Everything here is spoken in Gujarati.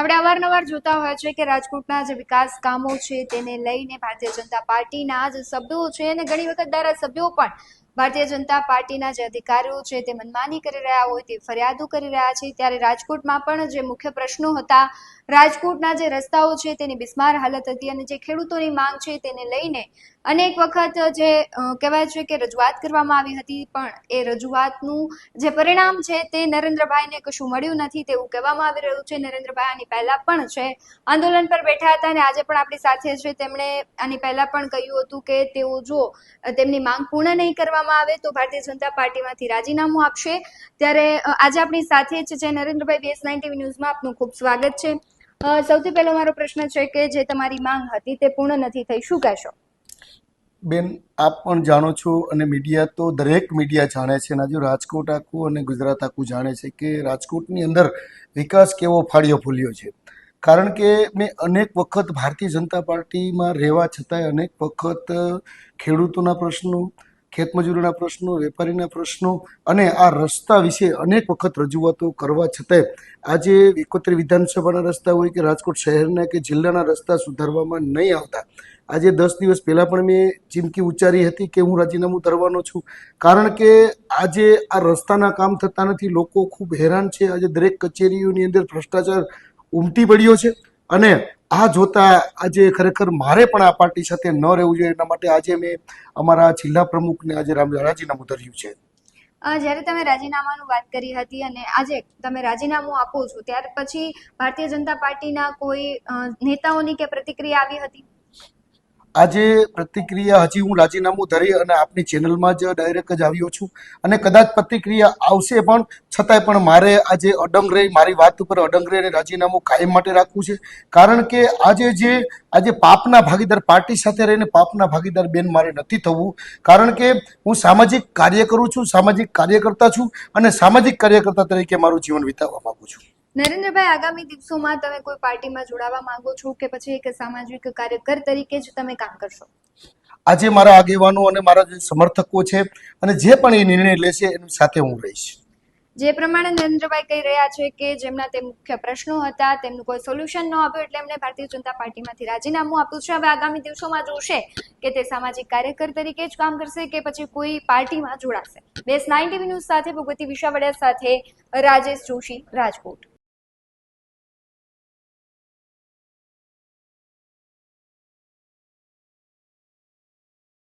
આપણે અવારનવાર જોતા હોય છે કે રાજકોટના જે વિકાસ કામો છે તેને લઈને ભારતીય જનતા પાર્ટીના જે સભ્યો છે અને ઘણી વખત ધારાસભ્યો પણ ભારતીય જનતા પાર્ટીના જે અધિકારીઓ છે તે મનમાની કરી રહ્યા હોય તે ફરિયાદો કરી રહ્યા છે. ત્યારે રાજકોટમાં પણ જે મુખ્ય પ્રશ્નો હતા, રાજકોટના જે રસ્તાઓ છે તેની બિસ્માર હાલત હતી અને જે ખેડૂતોની માંગ છે તેને લઈને અનેક વખત જે કહેવાય છે કે રજૂઆત કરવામાં આવી હતી, પણ એ રજૂઆતનું જે પરિણામ છે તે નરેન્દ્રભાઈને કશું મળ્યું નથી તેવું કહેવામાં આવી રહ્યું છે. નરેન્દ્રભાઈ આની પહેલા પણ છે. આંદોલન પર બેઠા હતા અને આજે પણ આપણી સાથે છે. તેમણે આની પહેલા પણ કહ્યું હતું કે તેઓ જો તેમની માંગ પૂર્ણ નહીં કરવામાં આવે તો ભારતીય જનતા પાર્ટીમાંથી રાજીનામું આપશે. ત્યારે આજે આપણી સાથે જ છે નરેન્દ્રભાઈ બીએસ નાઇન ટીવી ન્યૂઝમાં આપનું ખૂબ સ્વાગત છે. સૌથી પહેલો મારો પ્રશ્ન છે કે જે તમારી માંગ હતી તે પૂર્ણ નથી થઈ. શું કહેશો? બેન, આપ પણ જાણો છો અને મીડિયા તો દરેક મીડિયા જાણે છે અને રાજકોટ આખું અને ગુજરાત આખું જાણે છે કે રાજકોટની અંદર વિકાસ કેવો ફાળ્યો ફૂલ્યો છે. કારણ કે મેં અનેક વખત ભારતીય જનતા પાર્ટીમાં રહેવા છતાંય અનેક વખત ખેડૂતોના પ્રશ્નો ખેતમજૂરીના પ્રશ્નો, વેપારીના પ્રશ્નો અને આ રસ્તા વિશે અનેક વખત રજૂઆતો કરવા છતાંય આજે એકોતેર વિધાનસભાના રસ્તા હોય કે રાજકોટ શહેરના કે જિલ્લાના રસ્તા સુધારવામાં નહીં આવતા. આજે દસ દિવસ પહેલાં પણ મેં ચીમકી ઉચ્ચારી હતી કે હું રાજીનામું ધરવાનો છું. કારણ કે આજે આ રસ્તાના કામ થતા નથી, લોકો ખૂબ હેરાન છે. આજે દરેક કચેરીઓની અંદર ભ્રષ્ટાચાર ઉમટી પડ્યો છે અને આ જોતા આજે ખરેખર મારે પણ આ પાર્ટી સાથે ન રહેવું જોઈએ. એના માટે આજે મેં અમારા જિલ્લા પ્રમુખને આજે રાજીનામું ધર્યું છે. જ્યારે તમે રાજીનામાનું વાત કરી હતી અને આજે તમે રાજીનામું આપો છો, ત્યાર પછી ભારતીય જનતા પાર્ટીના કોઈ નેતાઓની કે પ્રતિક્રિયા આવી હતી? આજે પ્રતિક્રિયા હજી હું રાજીનામું ધરી અને આપની ચેનલમાં જ ડાયરેક્ટ જ આવ્યો છું. અને કદાચ પ્રતિક્રિયા આવશે પણ છતાંય પણ મારે આજે અડંગ રહી મારી વાત ઉપર અડંગ રહી અને રાજીનામું કાયમ માટે રાખવું છે. કારણ કે આજે જે આજે પાપના ભાગીદાર પાર્ટી સાથે રહીને પાપના ભાગીદાર બેન મારે નથી થવું. કારણ કે હું સામાજિક કાર્ય કરું છું, સામાજિક કાર્યકર્તા છું અને સામાજિક કાર્યકર્તા તરીકે મારું જીવન વિતાવવા માગું છું. નરેન્દ્રભાઈ આગામી દિવસોમાં તમે કોઈ પાર્ટીમાં જોડાવા માંગો છો કે પછી એક સામાજિક કાર્યકર તરીકે જ તમે કામ કરશો? આજે મારા આગેવાનો અને મારા જે સમર્થકો છે અને જે પણ એ નિર્ણય લેશે એની સાથે હું રહીશ. જે પ્રમાણે નરેન્દ્રભાઈ કહી રહ્યા છે કે જેમના તે મુખ્ય પ્રશ્નો હતા તેમનું કોઈ સોલ્યુશન ન આપ્યું એટલે એમણે ભારતીય જનતા પાર્ટીમાંથી રાજીનામું આપ્યું છે. હવે આગામી દિવસોમાં જોશે કે તે સામાજિક કાર્યકર તરીકે જ કામ કરશે કે પછી કોઈ પાર્ટીમાં જોડાશે. બેસ નાઇન ટીવી ન્યૂઝ સાથે ભગવતી વિશાવડિયા સાથે રાજેશ જોશી રાજકોટ.